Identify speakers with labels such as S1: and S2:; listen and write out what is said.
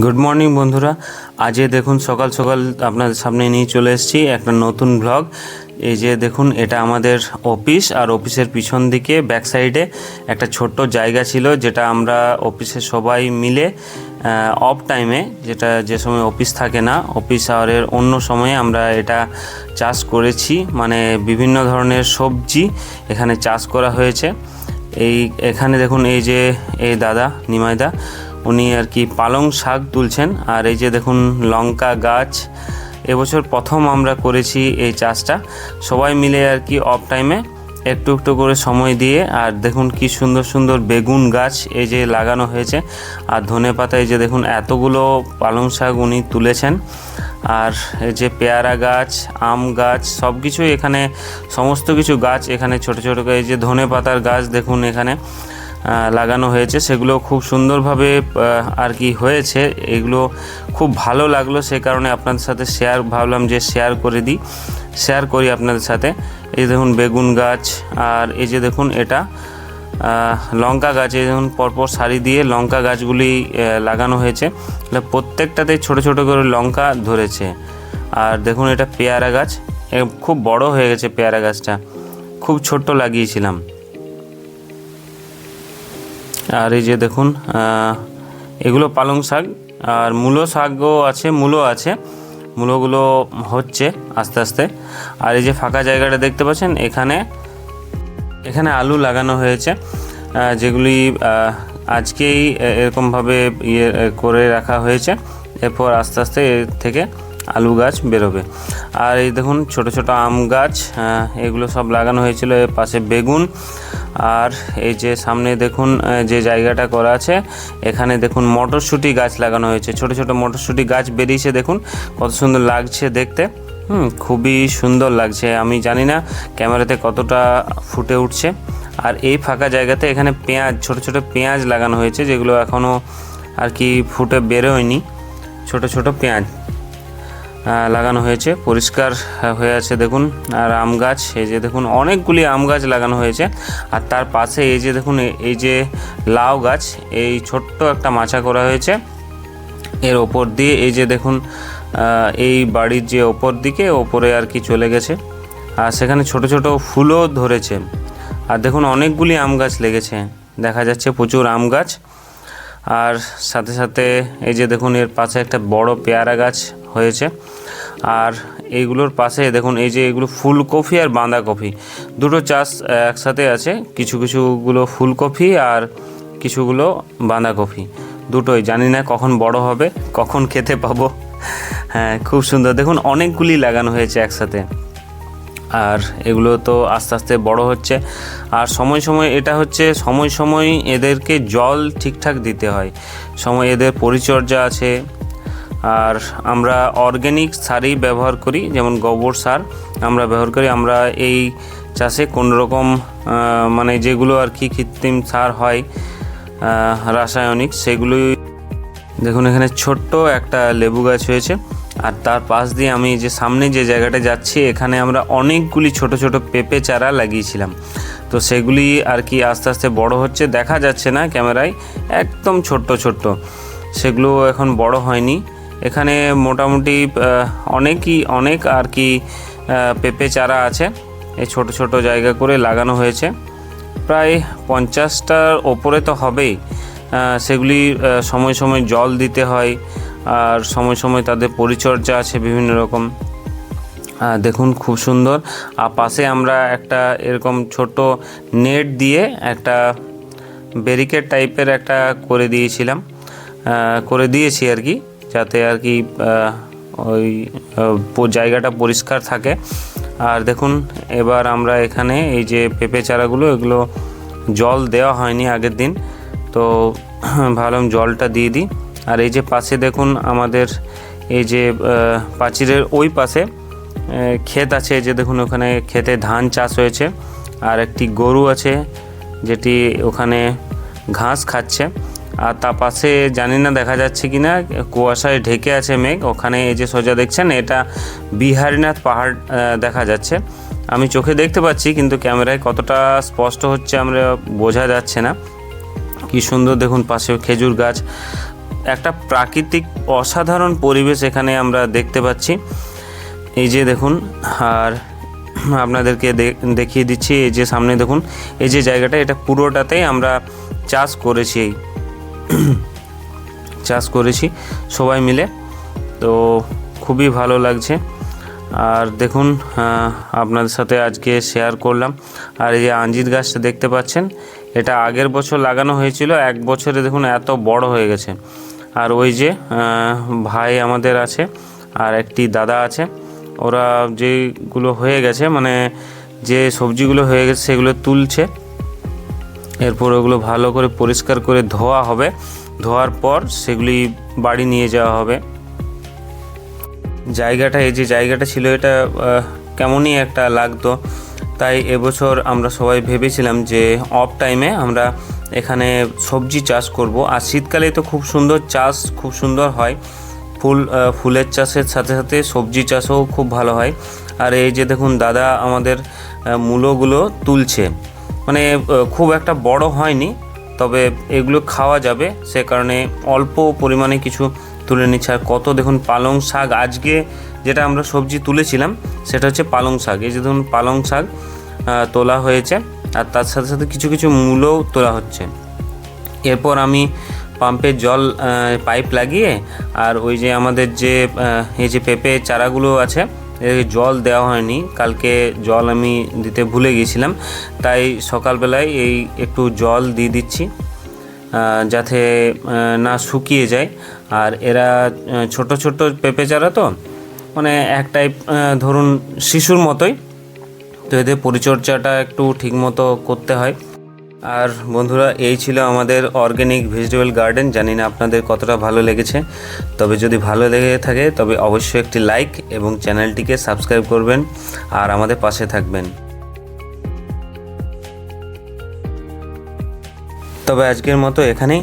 S1: Good morning বন্ধুরা। আজকে দেখুন, সকাল সকাল আপনাদের সামনে নিয়ে চলে এসেছি একটা নতুন ব্লগ এই যে দেখুন, এটা আমাদের অফিস আর অফিসের পিছন দিকে ব্যাক সাইডে একটা ছোট্ট জায়গা ছিল, যেটা আমরা অফিসে সবাই মিলে অফ টাইমে যেটা যে সময় অফিস থাকে না অফিস আওয়ারের অন্য সময়ে আমরা এটা চাষ করেছি। মানে বিভিন্ন ধরনের সবজি এখানে চাষ করা হয়েছে। এই, এখানে দেখুন, এই যে, এই দাদা নিমাইদা উনি আর কি পালং শাক তুলছেন। আর এই যে দেখুন, লঙ্কা গাছ। এবছর প্রথম আমরা করেছি এই চাষটা। সবাই মিলে আর কি অফ টাইমে একটু একটু করে সময় দিয়ে, আর দেখুন কি সুন্দর সুন্দর বেগুন গাছ এই যে লাগানো হয়েছে। আর ধনে পাতা এই যে দেখুন, এতগুলো পালং শাক উনি তুলেছেন। আর এই যে পেয়ারা গাছ, আম গাছ সব কিছুই এখানে, সমস্ত কিছু গাছ এখানে ছোট ছোট এই যে ধনে পাতার গাছ দেখুন এখানে। লাগানো হয়েছে। সেগুলো খুব সুন্দরভাবে আর কি হয়েছে। এগুলো খুব ভালো লাগল সে কারণে আপনাদের সাথে শেয়ার ভাবলাম যে শেয়ার করে দিই। শেয়ার করি আপনাদের সাথে। এই দেখুন বেগুন গাছ, আর এই যে দেখুন এটা লঙ্কা গাছ। এই দেখুন পরপর সারি দিয়ে লঙ্কা গাছগুলি লাগানো হয়েছে। তাহলে প্রত্যেকটাতে ছোট ছোট করে লঙ্কা ধরেছে। আর দেখুন এটা পেয়ারা গাছ। খুব বড় হয়ে গেছে পেয়ারা গাছটা। খুব ছোট্ট লাগিয়েছিলাম। আর এই যে দেখুন এগুলো পালং শাক, আর মূলো শাকও আছে, মূলো আছে। মূলোগুলো হচ্ছে আস্তে আস্তে। আর এই যে ফাঁকা জায়গাটা দেখতে পাচ্ছেন, এখানে এখানে আলু লাগানো হয়েছে যেগুলি আজকেই এরকমভাবে ইয়ে করে রাখা হয়েছে। এরপর আস্তে আস্তে এর থেকে আলু গাছ বেরোবে। আর এই দেখুন, ছোট ছোট আম গাছ এগুলো সব লাগানো হয়েছিল, এর পাশে বেগুন আর এই যে সামনে দেখুন যে জায়গাটা করা আছে, এখানে দেখুন মটরশুঁটি গাছ লাগানো হয়েছে। ছোট ছোট মটরশুঁটি গাছ বেরিয়েছে দেখুন, কত সুন্দর লাগছে দেখতে। হুম, খুবই সুন্দর লাগছে। আমি জানি না ক্যামেরাতে কতটা ফুটে উঠছে। আর এই ফাঁকা জায়গাতে এখানে পেঁয়াজ, ছোট ছোট পেঁয়াজ লাগানো হয়েছে, যেগুলো এখনও আর কি ফুটে বেরোয়নি। ছোট ছোট পেঁয়াজ। লাগানো হয়েছে। পরিষ্কার হয়ে আছে দেখুন। আর আম গাছ, এই যে দেখুন, অনেকগুলি আম গাছ লাগানো হয়েছে। আর তার পাশে এই যে দেখুন এই যে লাউ গাছ, এই ছোট্ট একটা মাচা করা হয়েছে। এর ওপর দিয়ে এই যে দেখুন এই বাড়ির যে ওপর দিকে, ওপরে আর কি চলে গেছে। আর সেখানে ছোট ছোট ফুলও ধরেছে। আর দেখুন, অনেকগুলি আম গাছ লেগেছে। দেখা যাচ্ছে প্রচুর আম গাছ। আর সাথে সাথে এই যে দেখুন, এর পাশে একটা বড় পেয়ারা গাছ হয়েছে। আর এইগুলোর পাশে দেখুন, এই যে এগুলো ফুলকপি আর বাঁধাকপি। দুটো চাষ একসাথে আছে। কিছু, কিছুগুলো ফুলকপি আর কিছুগুলো বাঁধাকপি। দুটোই, জানি না কখন বড় হবে, কখন খেতে পাবো। হ্যাঁ খুব সুন্দর। দেখুন, অনেকগুলি লাগানো হয়েছে একসাথে। আর এগুলো তো আস্তে আস্তে বড় হচ্ছে। আর সময় সময়, এটা হচ্ছে সময় সময় এদেরকে জল ঠিকঠাক দিতে হয়। সময় এদের পরিচর্যা আছে। আর আমরা অর্গ্যানিক সারই ব্যবহার করি, যেমন গোবর সার আমরা ব্যবহার করি। আমরা এই চাষে রকম মানে যেগুলো আর কি কৃত্রিম সার হয় রাসায়নিক সেগুলোই দেখুন এখানে ছোট্ট একটা লেবু গাছ হয়েছে। আর তার পাশ দিয়ে আমি যে সামনে যে জায়গাটা যাচ্ছি, এখানে আমরা অনেকগুলি ছোট ছোট পেঁপে চারা লাগিয়েছিলাম। তো সেগুলি আর কি আস্তে আস্তে বড় হচ্ছে, দেখা যাচ্ছে না ক্যামেরায়, একদম ছোট্ট ছোট্ট। সেগুলো এখন বড় হয়নি। এখানে মোটামুটি অনেকই, অনেক আর কি পেঁপে চারা আছে। এই ছোট ছোট জায়গা করে লাগানো হয়েছে। প্রায় পঞ্চাশটার ওপরে তো হবেই। সেগুলি সময় সময় জল দিতে হয় আর সময় সময় তাদের পরিচর্যা আছে বিভিন্ন রকম। দেখুন খুব সুন্দর। আর পাশে আমরা একটা এরকম ছোট নেট দিয়ে একটা ব্যারিকেড টাইপের একটা করে দিয়েছিলাম। করে দিয়েছি আর কি। যাতে আর কি ওই জায়গাটা পরিষ্কার থাকে। আর দেখুন এবার আমরা এখানে এই যে পেঁপে চারাগুলো এগুলো জল দেওয়া হয়নি আগের দিন। তো ভাবলাম জলটা দিয়ে দিই। আর এই যে পাশে দেখুন আমাদের এই যে আহ, পাঁচিরের ওই পাশে ক্ষেত আছে। যে দেখুন ওখানে ক্ষেতে ধান চাষ হয়েছে। আর একটি গরু আছে যেটি ওখানে ঘাস খাচ্ছে। আর তার পাশে জানি না দেখা যাচ্ছে কি না কুয়াশায় ঢেকে আছে মেঘ, ওখানে এই যে সোজা দেখছেন, এটা বিহারীনাথ পাহাড় দেখা যাচ্ছে। আমি চোখে দেখতে পাচ্ছি, কিন্তু ক্যামেরায় কতটা স্পষ্ট হচ্ছে আমরা বোঝা যাচ্ছে না। কি সুন্দর দেখুন পাশে খেজুর গাছ। একটা প্রাকৃতিক অসাধারণ পরিবেশ এখানে আমরা দেখতে পাচ্ছি। এই যে দেখুন, আর আপনাদেরকে দেখিয়ে দিচ্ছি, এই যে সামনে দেখুন, এই যে জায়গাটা, এটা পুরোটাতেই আমরা চাষ করেছি। চাষ করেছি, সবাই মিলে। তো খুবই ভালো লাগছে। আর দেখুন আপনাদের সাথে আজকে শেয়ার করলাম। আর এই যে আঞ্জির গাছটা দেখতে পাচ্ছেন, এটা আগের বছর লাগানো হয়েছিল, এক বছরে দেখুন এত বড় হয়ে গেছে। আর ওই যে ভাই আমাদের আছে, আর একটি দাদা আছে, ওরা যেগুলো হয়ে গেছে মানে যে সবজিগুলো হয়ে গেছে, সেগুলো তুলছে। এরপর ওগুলো ভালো করে পরিষ্কার করে ধোয়া হবে। ধোয়ার পর সেগুলি বাড়ি নিয়ে যাওয়া হবে। জায়গাটা, এই যে জায়গাটা ছিল, এটা কেমনই একটা লাগতো। তাই এবছর আমরা সবাই ভেবেছিলাম যে অফ টাইমে আমরা এখানে সবজি চাষ করব। আর শীতকালে তো খুব সুন্দর চাষ, খুব সুন্দর হয়। ফুল ফুলের চাষের সাথে সাথে সবজি চাষও খুব ভালো হয়। আর এই যে দেখুন, দাদা আমাদের মূলোগুলো তুলছে। মানে খুব একটা বড় হয়নি, তবে এগুলো খাওয়া যাবে। সে কারণে অল্প পরিমাণে কিছু তুলে নিচ্ছে। আর কত দেখুন, পালং শাক। আজকে যেটা আমরা সবজি তুলেছিলাম, সেটা হচ্ছে পালং শাক। এই যে ধরুন, পালং শাক তোলা হয়েছে, আর তার সাথে সাথে কিছু কিছু মূলও তোলা হচ্ছে। এরপর আমি পাম্পের জল পাইপ লাগিয়ে, আর ওই যে আমাদের যে এই যে পেঁপে চারাগুলো আছে জল দেওয়া হয়নি। কালকে জল আমি দিতে ভুলে গিয়েছিলাম। তাই সকালবেলায় এই একটু জল দিয়ে দিচ্ছি যাতে না শুকিয়ে যায়। আর এরা ছোট ছোট পেঁপে চারা তো মানে এক টাইপ ধরুন শিশুর মতোই। তো এদের পরিচর্যাটা একটু ঠিকমতো করতে হয়। আর বন্ধুরা, এই ছিল আমাদের অর্গ্যানিক ভেজিটেবল গার্ডেন জানি না আপনাদের কতটা ভালো লেগেছে। তবে যদি ভালো লেগে থাকে, তবে অবশ্যই একটি লাইক এবং চ্যানেলটিকে সাবস্ক্রাইব করবেন আর আমাদের পাশে থাকবেন। তবে আজকের মতো এখানেই।